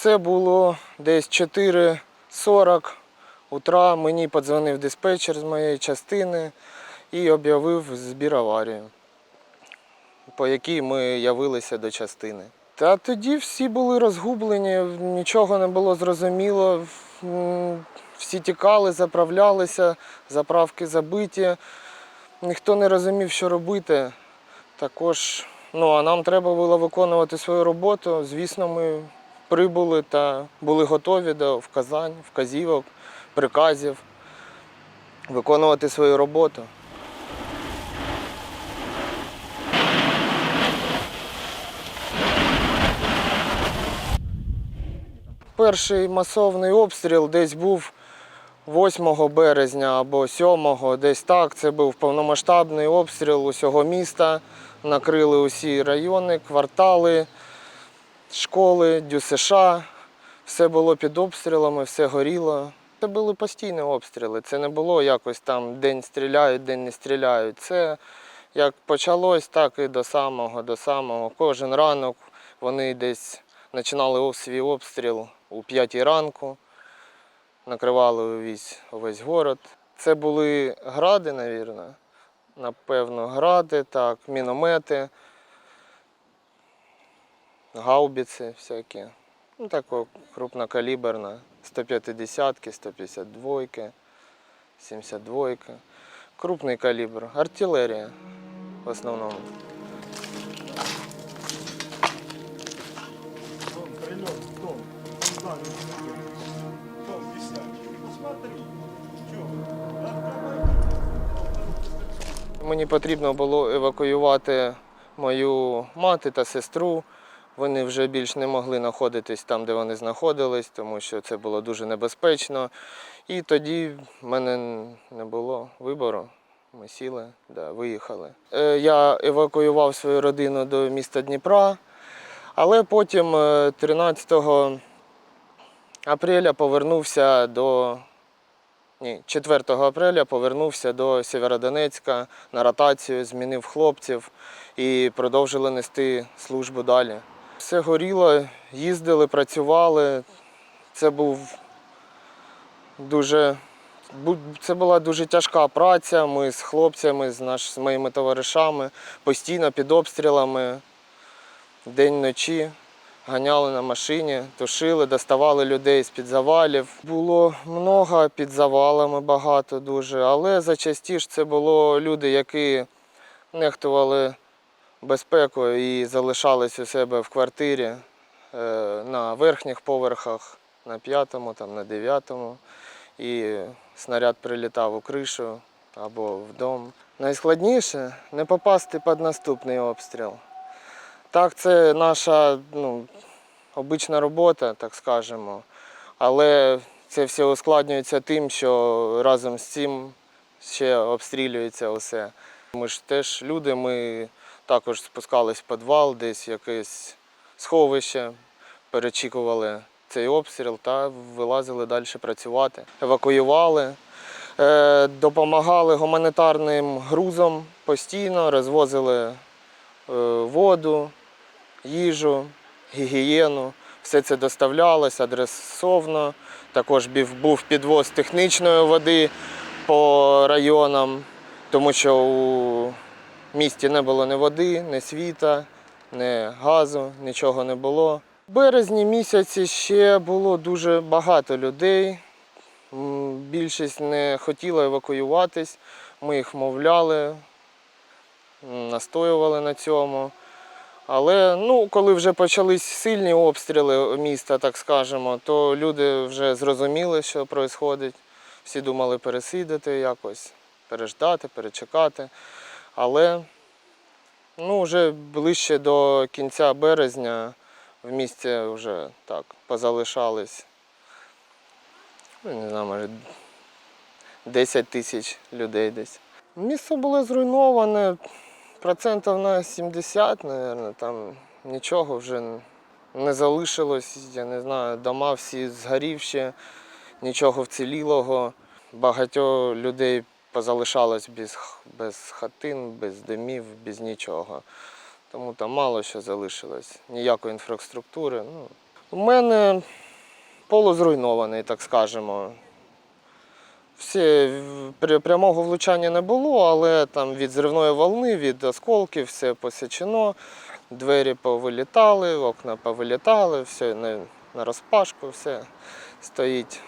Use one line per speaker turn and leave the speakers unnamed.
Це було десь 4.40 утра. Мені подзвонив диспетчер з моєї частини і об'явив збір аварії, по якій ми явилися до частини. Та тоді всі були розгублені, нічого не було зрозуміло. Всі тікали, заправлялися, заправки забиті. Ніхто не розумів, що робити. Також, ну а нам треба було виконувати свою роботу. Звісно, ми прибули та були готові до вказань, вказівок, приказів виконувати свою роботу. Перший масовний обстріл десь був 8 березня або 7, десь так. Це був повномасштабний обстріл усього міста. Накрили усі райони, квартали, школи, ДЮСШ. Все було під обстрілами, все горіло. Це були постійні обстріли. Це не було якось там день стріляють, день не стріляють. Це як почалось, так і до самого, до самого. Кожен ранок вони десь починали свій обстріл у 5 ранку, накривали увесь, увесь город. Це були гради, навірно. Напевно, гради, так, міномети, гаубиці всякі. Ну, тако крупнокаліберна. 150-ки, 152-ки, 72-ки. Крупний калібр. Артилерія в основному. Мені потрібно було евакуювати мою мати та сестру. Вони вже більш не могли знаходитись там, де вони знаходились, тому що це було дуже небезпечно. І тоді в мене не було вибору. Ми сіли, да, виїхали. Е, Я евакуював свою родину до міста Дніпра, але потім е, 13 апреля повернувся до ні, 4 апреля повернувся до Сєвєродонецька на ротацію, змінив хлопців і продовжили нести службу далі. Все горіло, їздили, працювали. Це був дуже. Це була дуже тяжка праця. Ми з хлопцями, з, наш, з моїми товаришами постійно під обстрілами, день-ночі. Ганяли на машині, тушили, доставали людей з-під завалів. Було много під завалами, багато дуже, але зачастіше це було люди, які нехтували безпекою і залишались у себе в квартирі е, на верхніх поверхах, на п'ятому, там, на дев'ятому. І снаряд прилітав у кришу або в. Найскладніше не попасти під наступний обстріл. Так, це наша ну, обична робота, так скажемо. Але це все ускладнюється тим, що разом з цим ще обстрілюється усе. Ми ж теж люди, ми також спускались в підвал, десь якесь сховище, перечікували цей обстріл та вилазили далі працювати. Евакуювали, е, допомагали гуманітарним грузом постійно, розвозили е, воду, їжу, гігієну. Все це доставлялось адресовно. Також був підвоз технічної води по районам, тому що у місті не було ні води, ні світа, ні газу, нічого не було. В березні місяці ще було дуже багато людей. Більшість не хотіла евакуюватись. Ми їх мовляли, настоювали на цьому. Але ну, коли вже почались сильні обстріли міста, так скажемо, то люди вже зрозуміли, що відбувається. Всі думали пересидіти якось, переждати, перечекати. Але ну, вже ближче до кінця березня в місті вже так позалишались. Ну, не знаю, може 10 тисяч людей десь. Місто було зруйноване, процентів на 70, мабуть, там нічого вже не залишилось. Я не знаю, дома всі згорівші, нічого вцілілого. Багато людей позалишалось без, без хатин, без домів, без нічого. Тому там мало що залишилось, ніякої інфраструктури. Ну, У мене полузруйнований, так скажемо. Всі, прямого влучання не було, але там від зривної волни, від осколків все посічено, двері повилітали, окна повилітали, все на розпашку, все стоїть